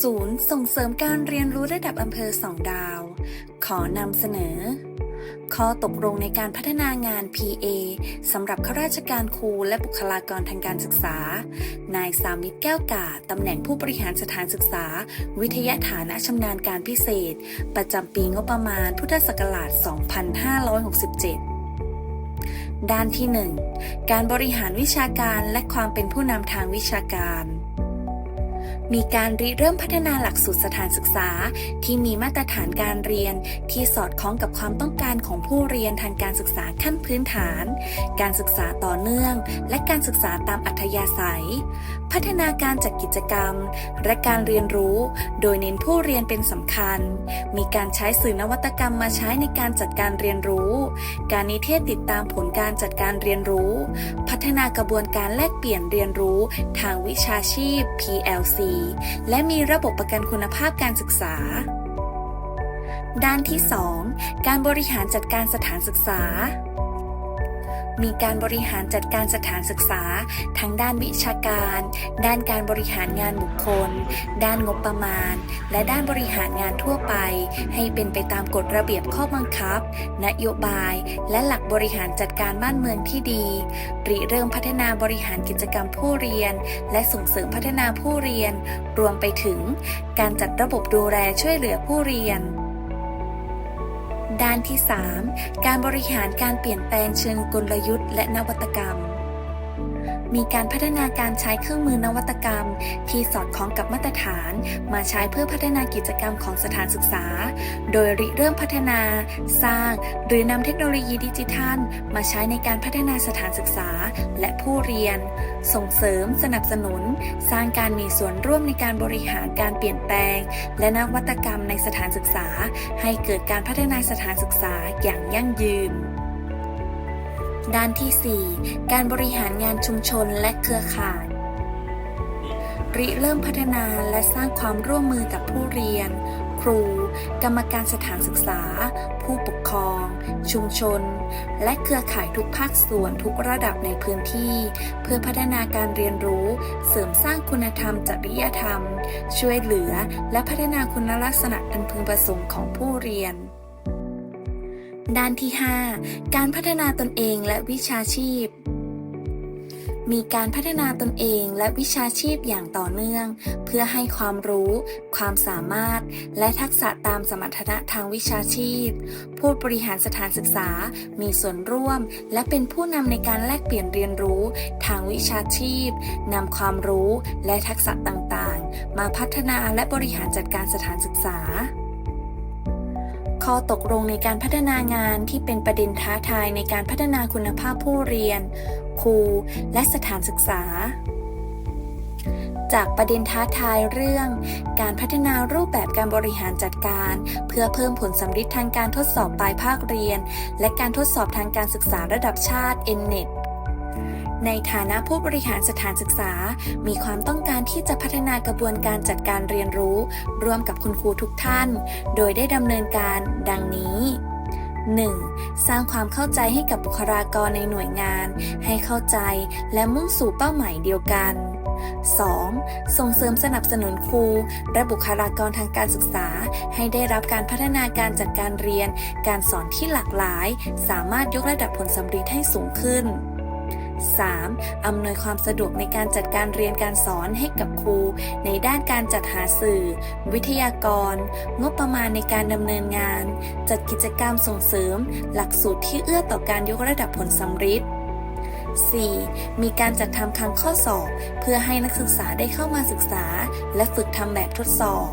ศูนย์ส่งเสริมการเรียนรู้ระดับอำเภอสองดาว ขอนำเสนอ ข้อตกลงในการพัฒนางาน PA สำหรับข้าราชการครูและบุคลากรทางการศึกษา นายสามิตรแก้วกาตำแหน่งผู้บริหารสถานศึกษา วิทยาฐานะชำนาญการพิเศษ ประจำปีงบประมาณพุทธศักราช 2567ด้านที่ 1 การบริหารวิชาการและความเป็นผู้นำทางวิชาการ มีการริเริ่มพัฒนาหลักสูตรสถานศึกษา ที่มีมาตรฐานการเรียน ที่สอดคล้องกับความต้องการของผู้เรียนทางการศึกษาขั้นพื้นฐาน การศึกษาต่อเนื่อง และการศึกษาตามอัธยาศัย พัฒนาการจัดกิจกรรม และการเรียนรู้ โดยเน้นผู้เรียนเป็นสำคัญ มีการใช้สื่อนวัตกรรมมาใช้ในการจัดการเรียนรู้ การนิเทศติดตามผลการจัดการเรียนรู้ พัฒนากระบวนการแลกเปลี่ยนเรียนรู้ ทางวิชาชีพ PLC และมีระบบประกันคุณภาพการศึกษา ด้านที่ 2 การบริหารจัดการสถานศึกษา มีการบริหารจัดการสถานศึกษา ทั้งด้านวิชาการ ด้านการบริหารงานบุคคล ด้านงบประมาณ และด้านบริหารงานทั่วไป ให้เป็นไปตามกฎระเบียบข้อบังคับ นโยบาย และหลักบริหารจัดการบ้านเมืองที่ดีริเริ่มพัฒนาบริหารกิจกรรมผู้เรียน และส่งเสริมพัฒนาผู้เรียน รวมไปถึง การจัดระบบดูแลช่วยเหลือผู้เรียน ด้านที่ 3 การบริหารการเปลี่ยนแปลงเชิงกลยุทธ์และนวัตกรรม มีการพัฒนาการใช้เครื่องมือนวัตกรรม ที่สอดคล้องกับมาตรฐาน มาใช้เพื่อพัฒนากิจกรรมของสถานศึกษา โดยริเริ่มพัฒนา สร้าง หรือนำเทคโนโลยีดิจิทัล มาใช้ในการพัฒนาสถานศึกษา และผู้เรียน ส่งเสริม สนับสนุน สร้างการมีส่วนร่วมในการบริหารการเปลี่ยนแปลง และนวัตกรรมในสถานศึกษา ให้เกิดการพัฒนาสถานศึกษาอย่างยั่งยืน ด้านที่ 4 การบริหารงานชุมชนและเครือข่าย ริเริ่มพัฒนาและสร้างความร่วมมือกับผู้เรียน ครู กรรมการสถานศึกษา ผู้ปกครอง ชุมชน และเครือข่ายทุกภาคส่วนทุกระดับในพื้นที่ เพื่อพัฒนาการเรียนรู้ เสริมสร้างคุณธรรมจริยธรรม ช่วยเหลือและพัฒนาคุณลักษณะอันพึงประสงค์ของผู้เรียน ด้านที่ 5 การพัฒนาตนเองและวิชาชีพ มีการพัฒนาตนเองและวิชาชีพอย่างต่อเนื่อง เพื่อให้ความรู้ ความสามารถ และทักษะตามสมรรถนะทางวิชาชีพ ผู้บริหารสถานศึกษา มีส่วนร่วม และเป็นผู้นำในการแลกเปลี่ยนเรียนรู้ ทางวิชาชีพนำความรู้และทักษะต่างๆ มาพัฒนาและบริหารจัดการสถานศึกษา ข้อตกลงในการพัฒนางานที่เป็นประเด็นท้าทายในการพัฒนาคุณภาพผู้เรียน ครู และสถานศึกษา จากประเด็นท้าทายเรื่อง การพัฒนารูปแบบการบริหารจัดการ เพื่อเพิ่มผลสำฤทธิ์ทางการทดสอบปลายภาคเรียน และการทดสอบทางการศึกษาระดับชาติ NNET ในฐานะผู้บริหารสถานศึกษา มีความต้องการที่จะพัฒนากระบวนการจัดการเรียนรู้ ร่วมกับคุณครูทุกท่าน โดยได้ดำเนินการดังนี้ 1. สร้างความเข้าใจให้กับบุคลากรในหน่วยงาน ให้เข้าใจและมุ่งสู่เป้าหมายเดียวกัน 2. ส่งเสริมสนับสนุนครูและบุคลากรทางการศึกษา ให้ได้รับการพัฒนาการจัดการเรียน การสอนที่หลากหลาย สามารถยกระดับผลสำฤทธิ์ให้สูงขึ้น 3. อำนวยความสะดวกในการจัดการเรียนการสอนให้กับครู ในด้านการจัดหาสื่อ วิทยากร งบประมาณในการดำเนินงาน จัดกิจกรรมส่งเสริม หลักสูตรที่เอื้อต่อการยกระดับผลสำฤทธิ์ 4. มีการจัดทำครั้งข้อสอบ เพื่อให้นักศึกษาได้เข้ามาศึกษา และฝึกทำแบบทดสอบ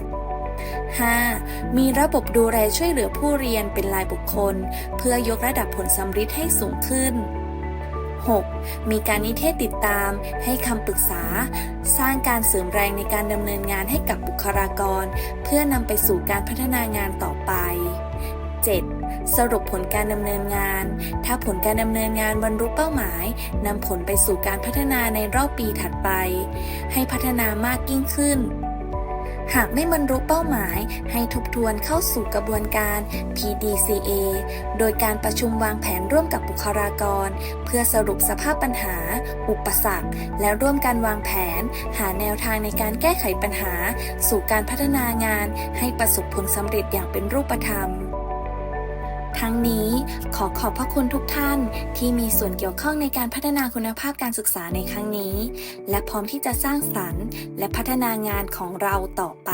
5. มีระบบดูแลช่วยเหลือผู้เรียนเป็นรายบุคคล เพื่อยกระดับผลสำฤทธิ์ให้สูงขึ้น 6. มีการนิเทศติดตาม ให้คำปรึกษา สร้างการเสริมแรงในการดำเนินงานให้กับบุคลากร เพื่อนำไปสู่การพัฒนางานต่อไป 7. สรุปผลการดำเนินงาน ถ้าผลการดำเนินงานบรรลุเป้าหมายนำผลไปสู่การพัฒนาในรอบปีถัดไป ให้พัฒนามากยิ่งขึ้น หากไม่บรรลุเป้าหมายให้ทบทวนเข้าสู่กระบวนการ PDCA โดยการประชุมวางแผนร่วมกับบุคลากร เพื่อสรุปสภาพปัญหา อุปสรรค และร่วมกันวางแผน หาแนวทางในการแก้ไขปัญหา สู่การพัฒนางานให้ประสบผลสำเร็จอย่างเป็นรูปธรรม รั้งนี้ ขอขอบพระคุณทุกท่านที่มีส่วนเกี่ยวข้องในการพัฒนาคุณภาพการศึกษาในครั้งนี้ และพร้อมที่จะสร้างสรรค์ และพัฒนางานของเราต่อไป